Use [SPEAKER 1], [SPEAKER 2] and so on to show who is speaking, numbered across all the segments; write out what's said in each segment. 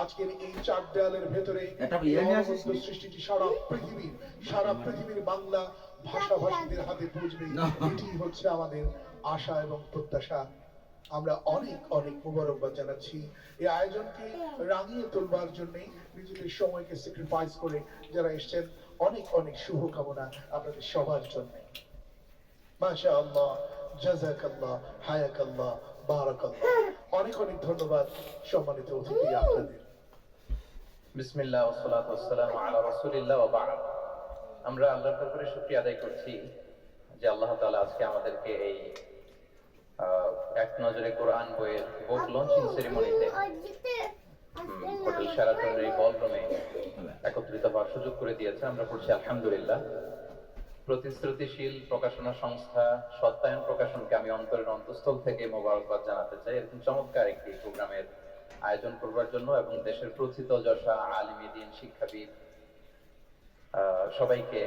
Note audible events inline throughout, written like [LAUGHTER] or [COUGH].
[SPEAKER 1] আজকের এই চার দেয়ালের ভেতরে সৃষ্টিটি সারা পৃথিবীর সারা পৃথিবীর বাংলা ভাষাভাষীদের হাতে পৌঁছবে। এটি হচ্ছে আমাদের আশা এবং প্রত্যাশা। আমরা অনেক অনেক মুবারকবাদ জানাচ্ছি। এই আয়োজনকে রাঙিয়ে তোলবার জন্য নিজেদের সময়কে স্যাক্রিফাইস করে যারা এসেছেন অনেক অনেক শুভকামনা আপনাদের সবার জন্য। মাশা আল্লাহ জাজাকাল্লাহ হায়াকাল্লাহ বারাকাল্লাহ। অনেক অনেক ধন্যবাদ সম্মানিত অতিথি আপনাদের।
[SPEAKER 2] বিসমিল্লাহ ওসলাত ওসালাম আলা রাসূলিল্লাহ ওয়া বা'দ। আমরা আল্লাহর দরবারে শুকরিয়া আদায় করছি যে আল্লাহ তাআলা আজকে আমাদেরকে এই আহ, এক নজরে কোরআন বইয়ের বুক লঞ্চিং সেরিমনিতে হোটেল শেরাটনের এই বলরুমে একত্রিত হওয়ার সুযোগ করে দিয়েছে। আমরা পড়ছি আলহামদুলিল্লাহ। প্রতিশ্রুতিশীল প্রকাশনা সংস্থা সত্যায়ন প্রকাশনকে আমি অন্তরের অন্তঃস্থল থেকে মোবারকবাদ জানাতে চাই, এরকম চমৎকার একটি প্রোগ্রামের আয়োজন করবার জন্য এবং দেশের প্রথিত যশা আলিমী দিন শিক্ষাবিদ সবাইকে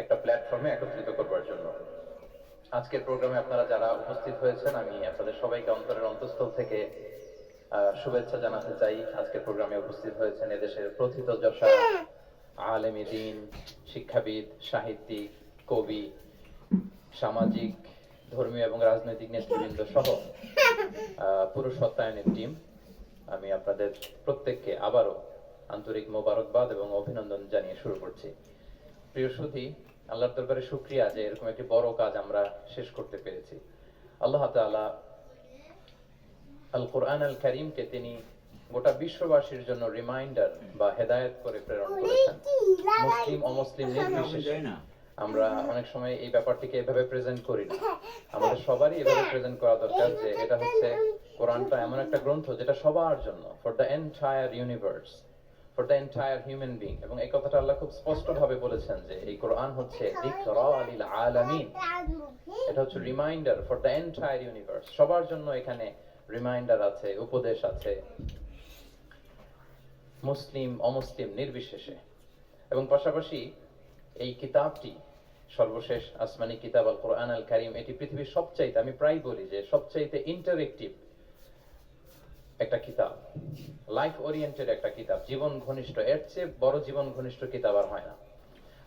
[SPEAKER 2] একটা প্ল্যাটফর্মে একত্রিত করবার জন্য। আজকের প্রোগ্রামে আপনারা যারা উপস্থিত হয়েছেন, আমি আপনাদের সবাইকে অন্তরের অন্তঃস্থল থেকে শুভেচ্ছা জানাতে চাই। আজকের প্রোগ্রামে উপস্থিত হয়েছেন এদেশের প্রথিত যশা আলেমী দিন শিক্ষাবিদ সাহিত্যিক কবি সামাজিক ধর্মীয় এবং রাজনৈতিক নেতৃবৃন্দ সহ আহ, পুরো সত্যায়নের টিম আমি আপনাদের প্রত্যেককে আবারও আন্তরিক মোবারকবাদ এবং অভিনন্দন জানিয়ে শুরু করছি। প্রিয় সুধি আল্লাহর দরবারে শুক্রিয়া যে এরকম একটি বড় কাজ আমরা শেষ করতে পেরেছি। আল্লাহ আল কোরআন আল করিমকে তিনি গোটা বিশ্ববাসীর জন্য রিমাইন্ডার বা হেদায়েত করে প্রেরণ করেছেন। মুসলিম অমুসলিম নির্বিশেষে আমরা অনেক সময় এই ব্যাপারটিকে এভাবে প্রেজেন্ট করি না। [LAUGHS] আমাদের সবারই এভাবে প্রেজেন্ট করা দরকার যে এটা হচ্ছে কোরআনটা এমন একটা গ্রন্থ যেটা সবার জন্য for the entire universe for the entire human being এবং এই কথাটা আল্লাহ খুব স্পষ্ট ভাবে বলেছেন যে এই কোরআন হচ্ছে আলামিন। এটা হচ্ছে reminder for the entire universe সবার জন্য এখানে রিমাইন্ডার আছে উপদেশ আছে। মুসলিম, অমুসলিম নির্বিশেষে। এবং পাশাপাশি এই কিতাবটি, সর্বশেষ আসমানি কিতাব আল কোরআন আল কারিম, এটি পৃথিবীর সবচাইতে, আমি প্রায় বলি যে সবচাইতে ইন্টারেক্টিভ একটা কিতাব লাইফ ওরিয়েন্টেড একটা কিতাব, জীবন ঘনিষ্ঠ, এর চেয়ে বড় জীবন ঘনিষ্ঠ কিতাব আর হয় না।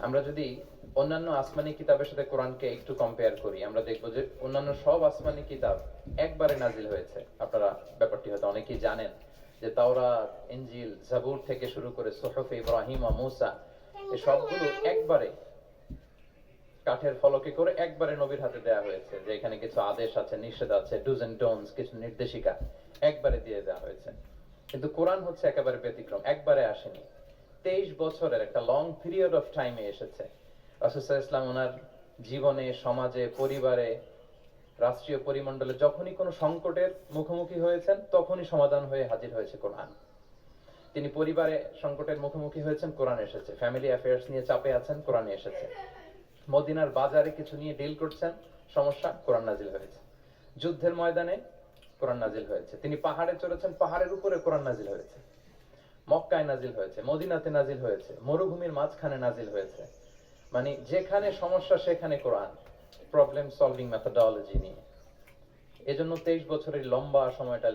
[SPEAKER 2] আমরা যদি অন্যান্য আসমানি কিতাবের সাথে কোরআনকে একটু কম্পেয়ার করি, আমরা দেখব যে অন্যান্য সব আসমানি কিতাব একবারে নাজিল হয়েছে। আপনারা ব্যাপারটি হয়তো অনেকেই জানেন। যে তাওরা ইনজিল, জাবুর থেকে শুরু করে সোহফে ইব্রাহিম ও মুসা এই সবগুলো একবারে কাঠের ফলকে করে একবারে নবীর হাতে দেওয়া হয়েছে, যে এখানে কিছু আদেশ আছে, নিষেধ আছে ডুজ এন্ড ডোনস কিছু নির্দেশিকা একবারে দিয়ে দেওয়া হয়েছে। কিন্তু কোরআন হচ্ছে একেবারে ব্যতিক্রম, একবারে আসেনি। তেইশ বছরের একটা লং পিরিয়ড অফ টাইমে এসেছে। রাসুসাহ ইসলাম ওনার জীবনে, সমাজে, পরিবারে রাষ্ট্রীয় পরিমণ্ডলে যখনই কোনো সংকটের মুখোমুখি হয়েছেন, তখনই সমাধান হয়ে হাজির হয়েছে কোরআন। তিনি পরিবারে সংকটের মুখোমুখি হয়েছেন, কোরআন এসেছে। ফ্যামিলি অ্যাফেয়ার্স নিয়ে চাপে আছেন, কোরআনে এসেছে। মদিনার বাজারে কিছু নিয়ে ডিল করছেন, সমস্যা, কোরআন নাজিল হয়েছে। যুদ্ধের ময়দানে কোরআন নাজিল হয়েছে। তিনি পাহাড়ে চড়েছেন, পাহাড়ের উপরে কোরআন নাজিল হয়েছে। মক্কায় নাজিল হয়েছে, মদিনাতে নাজিল হয়েছে, মরুভূমির মাঝখানে নাজিল হয়েছে। মানে যেখানে সমস্যা, সেখানে কোরআন। প্রবলেম সলভিং মেথডোলজি নিয়ে। এজন্য তেইশ বছরের লম্বা সময়টা